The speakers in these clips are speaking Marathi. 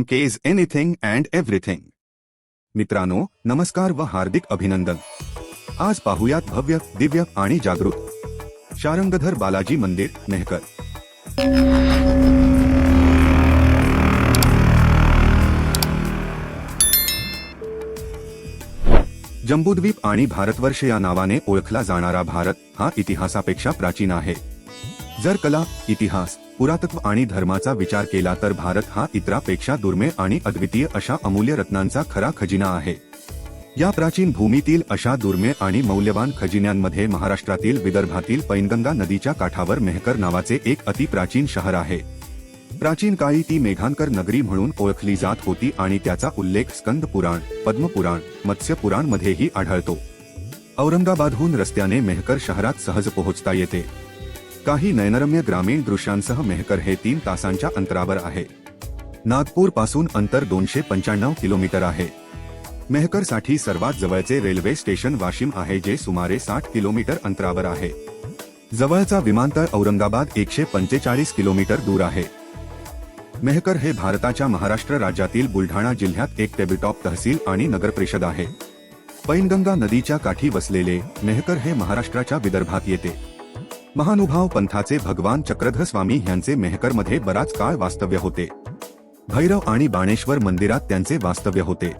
M K is anything and everything मित्रांनो, नमस्कार व हार्दिक अभिनंदन. आज पाहुयात भव्य, दिव्य आणि जागृत. शारंगधर बालाजी मंदिर, मेहकर. जम्बूद्वीप आणि भारतवर्ष या नावाने ओळखला जाणारा भारत हा इतिहासापेक्षा प्राचीन आहे. जर कला, इतिहास पुरातत्व आणि धर्माचा विचार केला तर भारत हा इतरापेक्षा दुर्मिळ आणि अद्वितीय अशा अमूल्य रत्नांचा खरा खजिना आहे. या प्राचीन भूमीतील अशा दुर्मिळ आणि मौल्यवान खजिन्यांमध्ये महाराष्ट्रातील विदर्भातील पैनगंगा नदीच्या काठावर मेहकर नावाचे एक अतिप्राचीन शहर आहे. प्राचीन काळी ती मेघांकर नगरी म्हणून ओळखली जात होती आणि त्याचा उल्लेख स्कंद पुराण पद्मपुराण मत्स्य पुराण मध्येही आढळतो. औरंगाबादहून रस्त्याने मेहकर शहरात सहज पोहोचता येते. काही नयनरम्य ग्रामीण दृश्यांसह मेहकर हे तीन तासांच्या अंतरावर आहे. नागपूरपासून अंतर दोनशे पंच्याण्णव किलोमीटर आहे. मेहकरसाठी सर्वात जवळचे रेल्वे स्टेशन वाशिम आहे जे सुमारे साठ किलोमीटर अंतरावर आहे. जवळचा विमानतळ औरंगाबाद एकशे पंचेचाळीस किलोमीटर दूर आहे. मेहकर हे भारताच्या महाराष्ट्र राज्यातील बुलढाणा जिल्ह्यात एक टेबिटॉप तहसील आणि नगरपरिषद आहे. पैनगंगा नदीच्या काठी वसलेले मेहकर हे महाराष्ट्राच्या विदर्भात येते. महानुभाव पंथाचे भगवान चक्रधर स्वामी यांचे मेहकरमध्ये बराच काळ वास्तव्य होते. भैरव आणि बाणेश्वर मंदिरात त्यांचे वास्तव्य होते.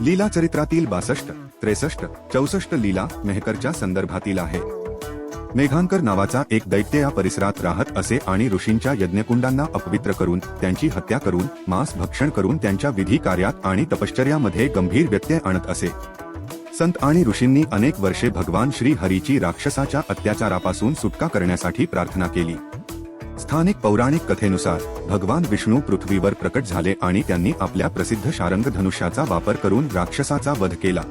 लीला चरित्रातील बासष्ट त्रेसष्ट चौसष्ट लीला मेहकरच्या संदर्भातील आहे. मेघांकर नावाचा एक दैत्य या परिसरात राहत असे आणि ऋषींच्या यज्ञकुंडांना अपवित्र करून त्यांची हत्या करून मांस भक्षण करून त्यांच्या विधी कार्यात आणि तपश्चर्यामध्ये गंभीर व्यत्यय आणत असे. संत आणि ऋषींनी अनेक वर्षे भगवान श्री हरीची राक्षसाच्या अत्याचारापासून सुटका करण्यासाठी प्रार्थना केली. स्थानिक पौराणिक कथेनुसार भगवान विष्णू पृथ्वीवर प्रकट झाले आणि त्यांनी आपल्या प्रसिद्ध शारंग धनुष्याचा वापर करून राक्षसाचा वध केला.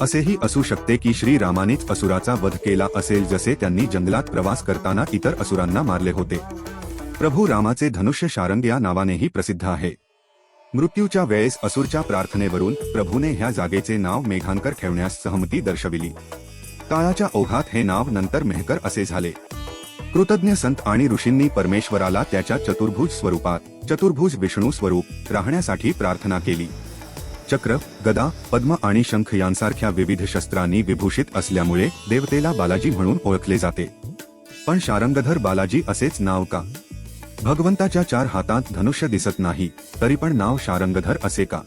असेही असू शकते की श्रीरामानेच असुराचा वध केला असेल जसे त्यांनी जंगलात प्रवास करताना इतर असुरांना मारले होते. प्रभू रामाचे धनुष्य शारंग या नावानेही प्रसिद्ध आहे. मृत्यूच्या वेळेस असुरच्या प्रार्थनेवरून प्रभूने ह्या जागेचे नाव मेघांकर ठेवण्यास सहमती दर्शविली. काळाच्या ओघात हे नाव नंतर मेहकर असे झाले. कृतज्ञ संत आणि ऋषींनी परमेश्वराला त्याच्या चतुर्भुज स्वरूपात चतुर्भुज विष्णू स्वरूप राहण्यासाठी प्रार्थना केली. चक्र गदा पद्म आणि शंख यांसारख्या विविध शस्त्रांनी विभूषित असल्यामुळे देवतेला बालाजी म्हणून ओळखले जाते. पण शारंगधर बालाजी असेच नाव का? भगवंताच्या चार हातात धनुष्य दिसत नाही तरी पण नाव शारंगधर असे का?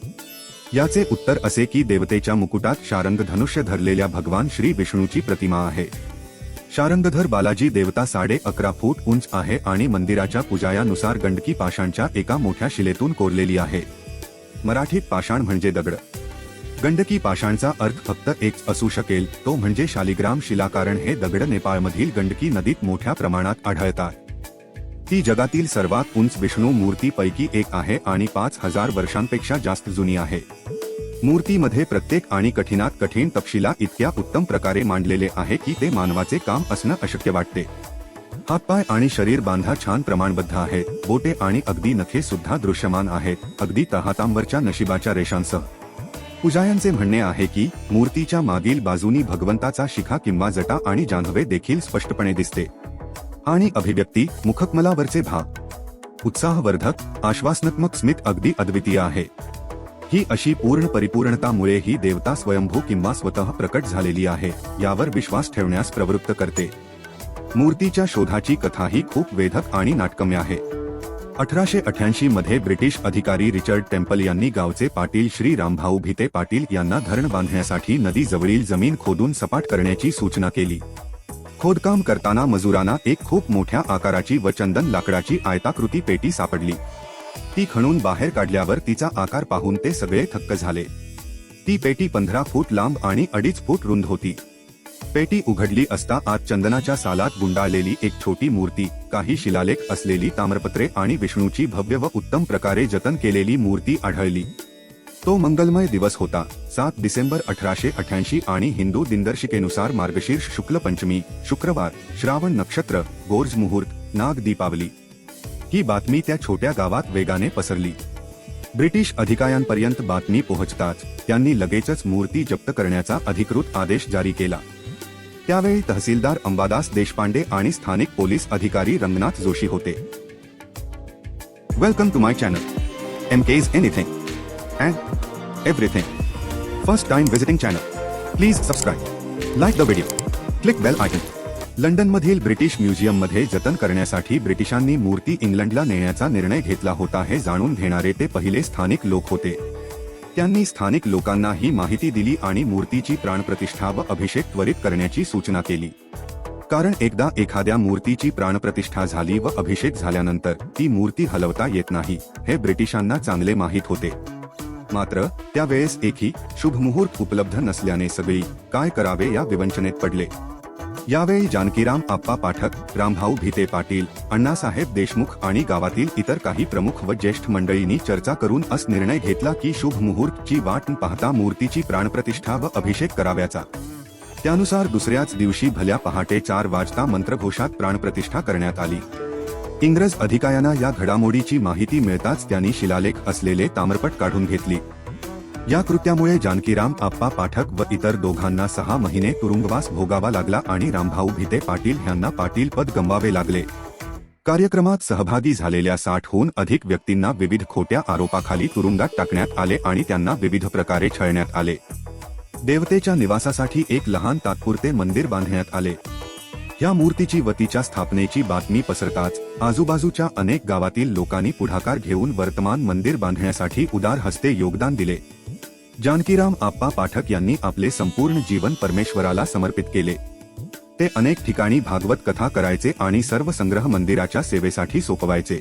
याचे उत्तर असे की देवतेच्या मुकुटात शारंग धनुष्य धरलेल्या भगवान श्री विष्णूची प्रतिमा आहे. शारंगधर बालाजी देवता साडे अकरा फूट उंच आहे आणि मंदिराच्या पुजायानुसार गंडकी पाषाणच्या एका मोठ्या शिलेतून कोरलेली आहे. मराठीत पाषाण म्हणजे दगड. गंडकी पाषाणचा अर्थ फक्त एक असू शकेल तो म्हणजे शालिग्राम शिला कारण हे दगड नेपाळमधील गंडकी नदीत मोठ्या प्रमाणात आढळतात. ती जगातील सर्वात उंच विष्णू मूर्तीपैकी एक आहे आणि पाच हजार वर्षांपेक्षा जास्त जुनी आहे. मूर्तीमध्ये प्रत्येक आणि कठीणात कठीण तपशिला इतक्या उत्तम प्रकारे मांडलेले आहे की ते मानवाचे काम असणं अशक्य वाटते. हातपाय आणि शरीर बांधा छान प्रमाणबद्ध आहेत बोटे आणि अगदी नखे सुद्धा दृश्यमान आहेत. अगदी तहातांवरच्या नशिबाच्या रेषांसह. पुजायांचे म्हणणे आहे की मूर्तीच्या मागील बाजूनी भगवंताचा शिखा किंवा जटा आणि जान्हवे देखील स्पष्टपणे दिसते. आणि अभिव्यक्ती मुखकमलावरचे भाग. उत्साहवर्धक आश्वासनात्मक स्मित अगदी अद्वितीय आहे. ही अशी पूर्ण परिपूर्णतामुळे ही देवता स्वयंभू किंवा स्वतः प्रकट झालेली आहे यावर विश्वास ठेवण्यास प्रवृत्त करते. मूर्तीच्या शोधाची कथा ही खूप वेधक आणि नाटकम्य आहे. अठराशे अठ्याऐंशी मध्ये ब्रिटिश अधिकारी रिचर्ड टेम्पल यांनी गावचे पाटील श्री रामभाऊ भिते पाटील यांना धरण बांधण्यासाठी नदीजवळील जमीन खोदून सपाट करण्याची सूचना केली. खोदकाम करताना मजुरांना एक खूप मोठ्या आकाराची व चंदन लाकडाची आयताकृती पेटी सापडली. ती खणून बाहेर काढल्यावर तिचा आकार पाहून ते सगळे थक्क झाले. ती पेटी पंधरा फूट लांब आणि अडीच फूट रुंद होती. पेटी उघडली असता आत चंदनाच्या सालात गुंडाळलेली एक छोटी मूर्ती काही शिलालेख असलेली ताम्रपत्रे आणि विष्णूची भव्य व उत्तम प्रकारे जतन केलेली मूर्ती आढळली. तो मंगलमय दिवस होता. सात डिसेंबर अठराशे अठ्याऐंशी आणि हिंदू दिनदर्शिकेनुसार मार्गशीर्ष शुक्ल पंचमी शुक्रवार श्रावण नक्षत्र गोर्ज मुहूर्त नाग दीपावली. ही बातमी त्या छोट्या गावात वेगाने पसरली. ब्रिटिश अधिकाऱ्यांपर्यंत बातमी पोहोचताच त्यांनी लगेचच मूर्ती जप्त करण्याचा अधिकृत आदेश जारी केला. त्यावेळी तहसीलदार अंबादास देशपांडे आणि स्थानिक पोलीस अधिकारी रंगनाथ जोशी होते. Welcome to my channel M K's anything and everything First time visiting channel. Please subscribe. Like the video. Click bell icon. लंडनमधील ब्रिटिश म्युझियममध्ये जतन करण्यासाठी ब्रिटिशांनी मूर्ती इंग्लंडला नेण्याचा निर्णय घेतला होता हे जाणून घेणारे ते पहिले स्थानिक लोक होते त्यांनी स्थानिक लोकांना ही माहिती दिली आणि मूर्तीची प्राणप्रतिष्ठा व अभिषेक त्वरित करण्याची सूचना केली कारण एकदा एखाद्या मूर्तीची प्राणप्रतिष्ठा झाली व अभिषेक झाल्यानंतर ती मूर्ती हलवता येत नाही हे ब्रिटिशांना चांगले माहीत होते मात्र त्यावेळेस एकही शुभ मुहूर्त उपलब्ध नसल्याने सगळी काय करावे या विवंचनेत पडले. यावेळी जानकीराम आप्पा पाठक रामभाऊ भिते पाटील अण्णासाहेब देशमुख आणि गावातील इतर काही प्रमुख व ज्येष्ठ मंडळींनी चर्चा करून अस निर्णय घेतला की शुभ मुहूर्तची वाट पाहता मूर्तीची प्राणप्रतिष्ठा व अभिषेक कराव्याचा. त्यानुसार दुसऱ्याच दिवशी भल्या पहाटे चार वाजता मंत्रघोषात प्राणप्रतिष्ठा करण्यात आली. इंग्रज अधिकाऱ्यांना या घडामोडीची माहिती मिळताच त्यांनी शिलालेख असलेले ताम्रपट काढून घेतली. या कृत्यामुळे जानकीराम आप्पा पाठक व इतर दोघांना सहा महिने तुरुंगवास भोगावा लागला आणि रामभाऊ भीते पाटील यांना पाटील पद गमवावे लागले. कार्यक्रमात सहभागी झालेल्या साठहून अधिक व्यक्तींना विविध खोट्या आरोपाखाली तुरुंगात टाकण्यात आले आणि त्यांना विविध प्रकारे छळण्यात आले. देवतेच्या निवासासाठी एक लहान तात्पुरते मंदिर बांधण्यात आले. या मूर्तीची वतीच्या स्थापनेची बातमी पसरताच आजूबाजूच्या अनेक गावातील लोकांनी पुढाकार घेऊन वर्तमान मंदिर बांधण्यासाठी उदार हस्ते योगदान दिले. जानकीराम आप्पा पाठक यांनी आपले संपूर्ण जीवन परमेश्वराला समर्पित केले. ते अनेक ठिकाणी भागवत कथा करायचे आणि सर्व संग्रह मंदिराच्या सेवेसाठी सोपवायचे.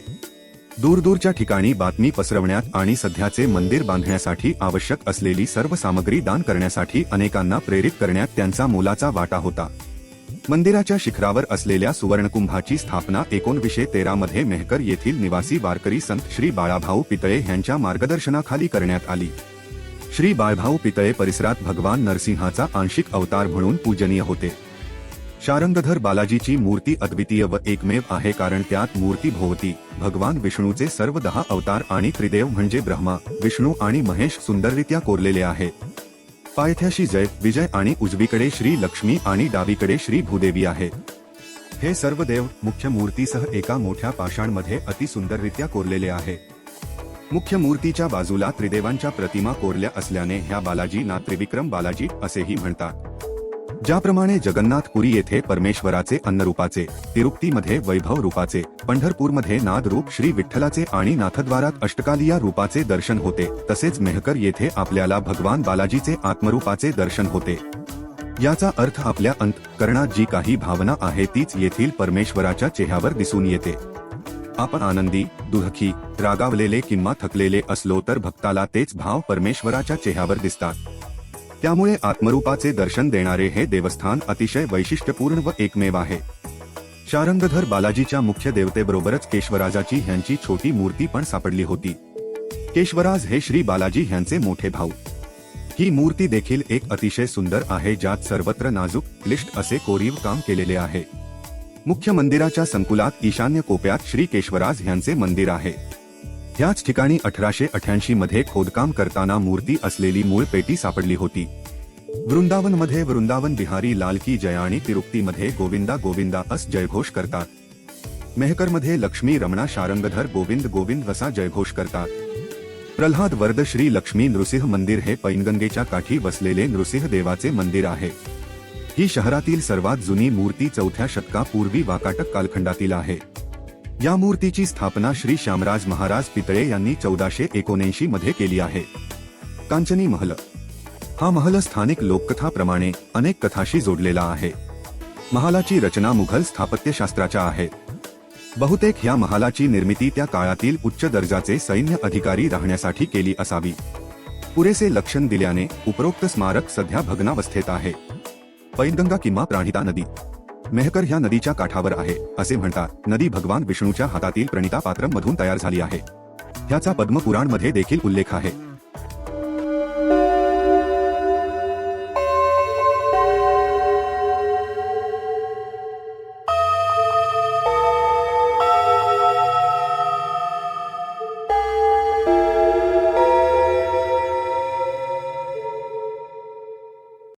दूरदूरच्या ठिकाणी बातमी पसरवण्यात आणि सध्याचे मंदिर बांधण्यासाठी आवश्यक असलेली सर्व सामग्री दान करण्यासाठी अनेकांना प्रेरित करण्यात त्यांचा मोलाचा वाटा होता. मंदिराच्या शिखरावर असलेल्या सुवर्णकुंभाची स्थापना एकोणवीसशे तेरा मध्ये मेहकर येथील निवासी वारकरी संत श्री बाळाभाऊ पितळे यांच्या मार्गदर्शनाखाली करण्यात आली. श्री बाळभाऊ पितळे परिसरात भगवान नरसिंहाचा आंशिक अवतार म्हणून पूजनीय होते. शारंगधर बालाजीची मूर्ती अद्वितीय व एकमेव आहे कारण त्यात मूर्ती भोवती. भगवान विष्णूचे सर्व दहा अवतार आणि त्रिदेव म्हणजे ब्रह्मा विष्णू आणि महेश सुंदररित्या कोरलेले आहेत पायथ्याशी जय विजय आणि उजवीकडे श्री लक्ष्मी आणि डावीकडे श्री भूदेवी आहे. हे सर्व देव मुख्य मूर्तीसह एका मोठ्या पाषाणमध्ये अतिसुंदररित्या कोरलेले आहे. मुख्य मूर्तीच्या बाजूला त्रिदेवांच्या प्रतिमा कोरल्या असल्याने ह्या बालाजीना त्रिविक्रम बालाजी असेही म्हणतात. ज्याप्रमाणे जगन्नाथपुरी येथे परमेश्वराचे अन्नरूपाचे तिरुपतीमध्ये वैभव रूपाचे पंढरपूरमध्ये नादरूप श्री विठ्ठलाचे आणि नाथद्वारात अष्टकालिया रूपाचे दर्शन होते तसेच मेहकर येथे आपल्याला भगवान बालाजीचे आत्मरूपाचे दर्शन होते. याचा अर्थ आपल्या अंतकरणात जी काही भावना आहे तीच येथील परमेश्वराच्या चेहऱ्यावर दिसून येते. आपण आनंदी दुःखी रागावलेले किंवा थकलेले असलो तर भक्ताला तेच भाव परमेश्वराच्या चेहऱ्यावर दिसतात. त्यामुळे आत्मरूपाचे दर्शन देणारे हे देवस्थान अतिशय वैशिष्ट्यपूर्ण व एकमेव आहे. शारंगधर बालाजीच्या मुख्य देवतेबरोबरच केशवराजाची ह्यांची छोटी मूर्ती पण सापडली होती. केशवराज हे श्री बालाजी ह्यांचे मोठे भाऊ. ही मूर्ती देखील एक अतिशय सुंदर आहे ज्यात सर्वत्र नाजूक क्लिष्ट असे कोरीव काम केलेले आहे. मुख्य मंदिराच्या संकुलात ईशान्य कोप्यात श्री केशवराज ह्यांचे मंदिर आहे. त्याच ठिकाणी अठराशे अठ्याऐंशी मध्ये खोदकाम करताना मूर्ती असलेली मूळ पेटी सापडली होती. वृंदावनमध्ये वृंदावन बिहारी लाल की जय आणि तिरुपतीमध्ये गोविंदा गोविंदा अस जयघोष करतात. मेहकरमध्ये लक्ष्मी रमणा शारंगधर गोविंद गोविंद वसा जयघोष करतात. प्रल्हाद वर्द श्री लक्ष्मी नृसिंह मंदिर हे पैनगंगेच्या काठी वसलेले नृसिंह देवाचे मंदिर आहे. ही शहरातील सर्वात जुनी मूर्ती चौथ्या शतकापूर्वी वाकाटक कालखंडातील आहे. या मूर्तीची स्थापना श्री श्यामराज महाराज पितळे यांनी चौदाशे एकोणऐंशी मध्ये केली आहे. कांचनी महल. हा महल स्थानिक लोककथाप्रमाणे अनेक कथाशी जोडलेला आहे. महालाची रचना मुघल स्थापत्यशास्त्राच्या आहे. बहुतेक ह्या महालाची निर्मिती त्या काळातील उच्च दर्जाचे सैन्य अधिकारी राहण्यासाठी केली असावी. पुरेसे लक्षण दिल्याने उपरोक्त स्मारक सध्या भग्नावस्थेत आहे. पैनगंगा किंवा प्राणिता नदी. मेहकर ह्या नदीच्या काठावर आहे असे म्हणतात. नदी भगवान विष्णूच्या हातातील प्रणिता पात्रम मधून तयार झाली आहे. ह्याचा पद्मपुराणमध्ये देखील उल्लेख आहे.